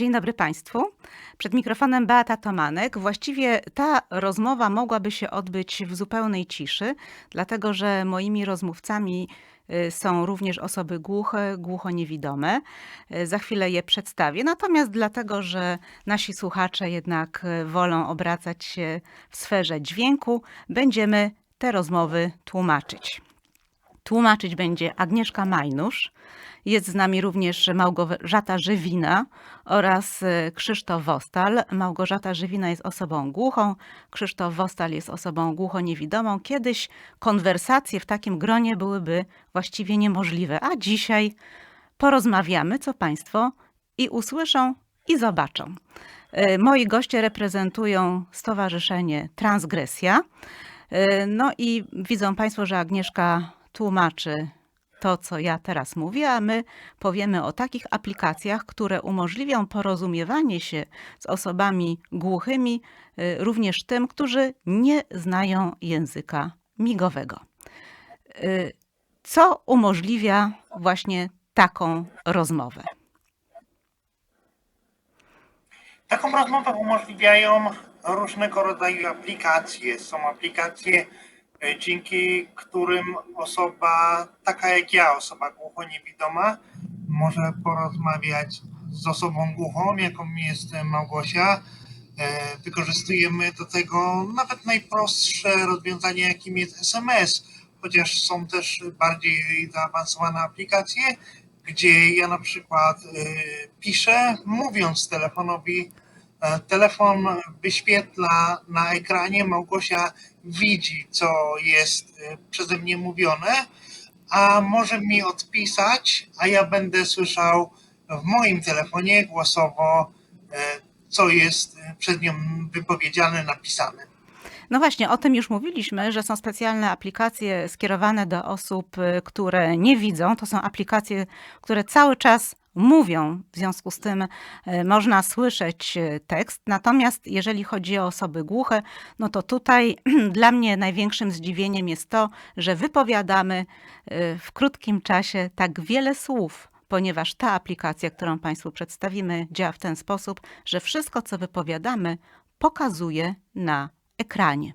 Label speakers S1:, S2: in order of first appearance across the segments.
S1: Dzień dobry Państwu. Przed mikrofonem Beata Tomanek. Właściwie ta rozmowa mogłaby się odbyć w zupełnej ciszy, dlatego że moimi rozmówcami y, są również osoby głuche, głuchoniewidome. Y, Za chwilę je przedstawię. Natomiast dlatego, że nasi słuchacze jednak y, wolą obracać się w sferze dźwięku, będziemy te rozmowy tłumaczyć. Tłumaczyć będzie Agnieszka Majnusz. Jest z nami również Małgorzata Żywina oraz e, Krzysztof Wostal. Małgorzata Żywina jest osobą głuchą, Krzysztof Wostal jest osobą głuchoniewidomą. Kiedyś konwersacje w takim gronie byłyby właściwie niemożliwe, a dzisiaj porozmawiamy, co Państwo i usłyszą, i zobaczą. E, Moi goście reprezentują Stowarzyszenie Transgresja. E, No i widzą Państwo, że Agnieszka tłumaczy to, co ja teraz mówię, a my powiemy o takich aplikacjach, które umożliwią porozumiewanie się z osobami głuchymi, y, również tym, którzy nie znają języka migowego. Y, Co umożliwia właśnie taką rozmowę?
S2: Taką rozmowę umożliwiają różnego rodzaju aplikacje. Są aplikacje, dzięki którym osoba, taka jak ja, osoba głuchoniewidoma, może porozmawiać z osobą głuchą, jaką jest Małgosia. E, Wykorzystujemy do tego nawet najprostsze rozwiązanie, jakim jest SMS, chociaż są też bardziej zaawansowane aplikacje, gdzie ja na przykład e, piszę, mówiąc telefonowi, E, Telefon wyświetla na ekranie, Małgosia widzi, co jest e, przeze mnie mówione, a może mi odpisać, a ja będę słyszał w moim telefonie głosowo, e, co jest e, przez nią wypowiedziane, napisane.
S1: No właśnie, o tym już mówiliśmy, że są specjalne aplikacje skierowane do osób, które nie widzą. To są aplikacje, które cały czas mówią, w związku z tym y, można słyszeć y, tekst. Natomiast jeżeli chodzi o osoby głuche, no to tutaj dla mnie największym zdziwieniem jest to, że wypowiadamy y, w krótkim czasie tak wiele słów. Ponieważ ta aplikacja, którą Państwu przedstawimy, działa w ten sposób, że wszystko, co wypowiadamy, pokazuje na ekranie.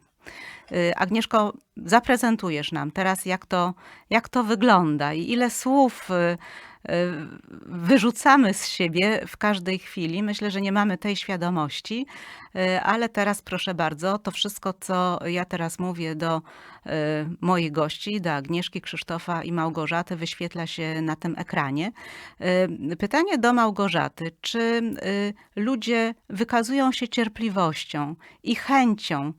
S1: Agnieszko, zaprezentujesz nam teraz, jak to, jak to wygląda i ile słów wyrzucamy z siebie w każdej chwili. Myślę, że nie mamy tej świadomości, ale teraz proszę bardzo, to wszystko, co ja teraz mówię do y, moich gości, do Agnieszki, Krzysztofa i Małgorzaty, wyświetla się na tym ekranie. Y, Pytanie do Małgorzaty. Czy ludzie wykazują się cierpliwością i chęcią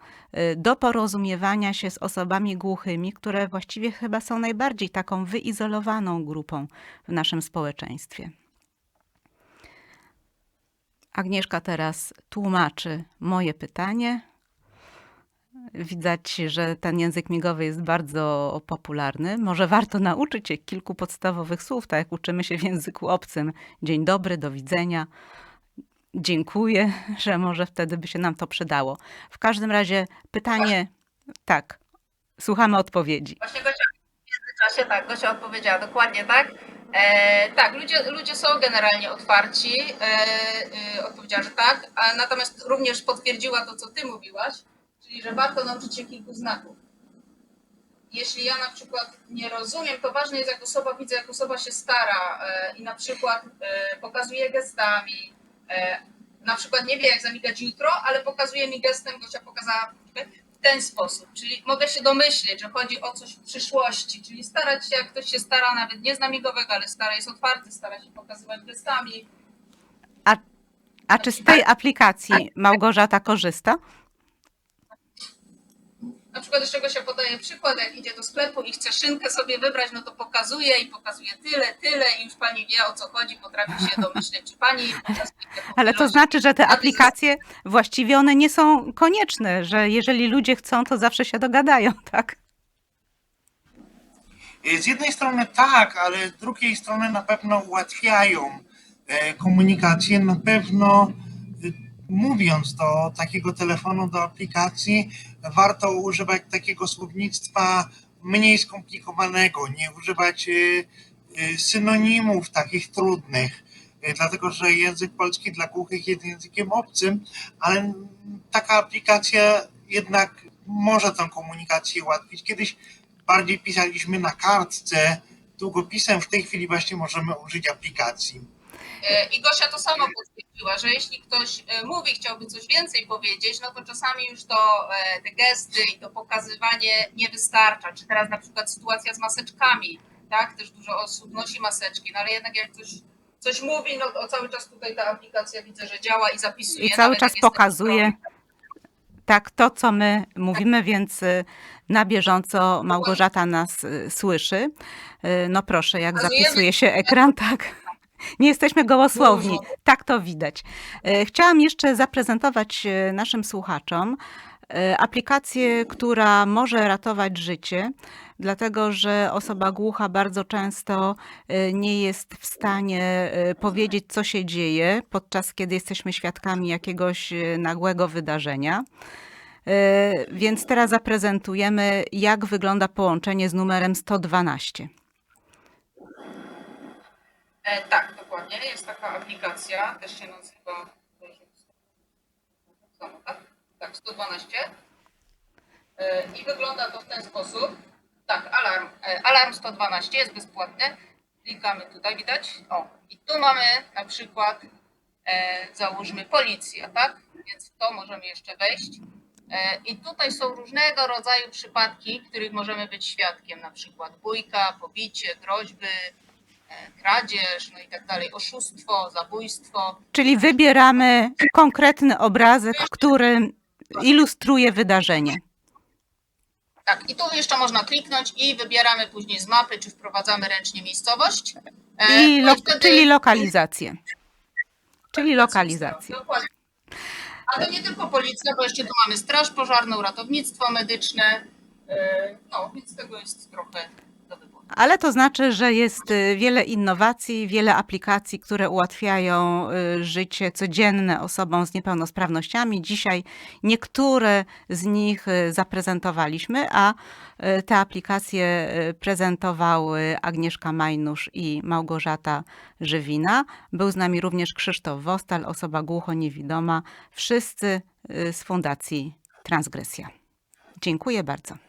S1: do porozumiewania się z osobami głuchymi, które właściwie chyba są najbardziej taką wyizolowaną grupą w naszym społeczeństwie? Agnieszka teraz tłumaczy moje pytanie. Widać, że ten język migowy jest bardzo popularny. Może warto nauczyć się kilku podstawowych słów, tak jak uczymy się w języku obcym. Dzień dobry, do widzenia. Dziękuję, że może wtedy by się nam to przydało. W każdym razie pytanie, tak, słuchamy odpowiedzi.
S3: Właśnie Gosia w międzyczasie, tak, Gosia odpowiedziała dokładnie tak. E, tak, ludzie, ludzie są generalnie otwarci, e, e, odpowiedziała, że tak, a natomiast również potwierdziła to, co ty mówiłaś, czyli że warto nauczyć się kilku znaków. Jeśli ja na przykład nie rozumiem, to ważne jest, jak osoba widzę, jak osoba się stara e, i na przykład e, pokazuje gestami, e, na przykład nie wie, jak zamigać jutro, ale pokazuje mi gestem, Gosia pokazała ten sposób. Czyli mogę się domyśleć, że chodzi o coś w przyszłości, czyli starać się, jak ktoś się stara, nawet nie migowego, ale stara jest otwarty, stara się pokazywać gestami.
S1: A, a czy z tej aplikacji Małgorzata korzysta?
S3: Na przykład jeszcze Gosia podaje przykład, jak idzie do sklepu i chce szynkę sobie wybrać, no to pokazuje i pokazuje tyle, tyle i już pani wie o co chodzi, potrafi się domyśleć, czy pani
S1: Ale to znaczy, że te aplikacje właściwie one nie są konieczne, że jeżeli ludzie chcą, to zawsze się dogadają, tak?
S2: E, Z jednej strony tak, ale z drugiej strony na pewno ułatwiają e, komunikację. Na pewno mówiąc do takiego telefonu, do aplikacji, warto używać takiego słownictwa mniej skomplikowanego, nie używać e, e, synonimów takich trudnych. y, dlatego że język polski dla głuchych jest językiem obcym, ale taka aplikacja jednak może tę komunikację ułatwić. Kiedyś bardziej pisaliśmy na kartce, długopisem, w tej chwili właśnie możemy użyć aplikacji.
S3: I Gosia to samo potwierdziła, że jeśli ktoś e, mówi, chciałby coś więcej powiedzieć, no to czasami już to e, te gesty i to pokazywanie nie wystarcza. Czy teraz na przykład sytuacja z maseczkami, tak? Też dużo osób nosi maseczki, no ale jednak jak ktoś coś mówi, no to cały czas tutaj ta aplikacja widzę, że działa i zapisuje.
S1: I cały czas pokazuje tak to, co my mówimy, więc y, na bieżąco Małgorzata nas y, słyszy. Y, No proszę, jak
S3: Pokazujemy.
S1: zapisuje się ekran, tak. Nie jesteśmy gołosłowni,
S3: Dużo.
S1: tak to widać. Y, Chciałam jeszcze zaprezentować y, naszym słuchaczom y, aplikację, która może ratować życie, dlatego że osoba głucha bardzo często nie jest w stanie powiedzieć, co się dzieje, podczas kiedy jesteśmy świadkami jakiegoś nagłego wydarzenia. Więc teraz zaprezentujemy, jak wygląda połączenie z numerem 112.
S3: E, tak, dokładnie. Jest taka aplikacja, też się nazywa. Tak, tak 112. E, I wygląda to w ten sposób. Tak, alarm. E, alarm 112 jest bezpłatny. Klikamy tutaj, widać? O, i tu mamy na przykład, e, załóżmy, policja, tak? Więc to możemy jeszcze wejść. E, I tutaj są różnego rodzaju przypadki, których możemy być świadkiem, na przykład bójka, pobicie, groźby, kradzież, no i tak dalej, oszustwo, zabójstwo.
S1: Czyli wybieramy konkretny obrazek, który ilustruje wydarzenie.
S3: Tak, i tu jeszcze można kliknąć i wybieramy później z mapy, czy wprowadzamy ręcznie miejscowość. E,
S1: I
S3: no
S1: lo-
S3: wtedy-
S1: czyli lokalizację. Czyli lokalizację.
S3: Dokładnie. Ale nie tylko policja, bo jeszcze tu mamy straż pożarną, ratownictwo medyczne. e, No, więc tego jest trochę.
S1: Ale to znaczy, że jest y, wiele innowacji, wiele aplikacji, które ułatwiają y, życie codzienne osobom z niepełnosprawnościami. Dzisiaj niektóre z nich y, zaprezentowaliśmy, a te aplikacje prezentowały Agnieszka Majnusz i Małgorzata Żywina. Był z nami również Krzysztof Wostal, osoba głucho-niewidoma. Wszyscy z Fundacji Transgresja. Dziękuję bardzo.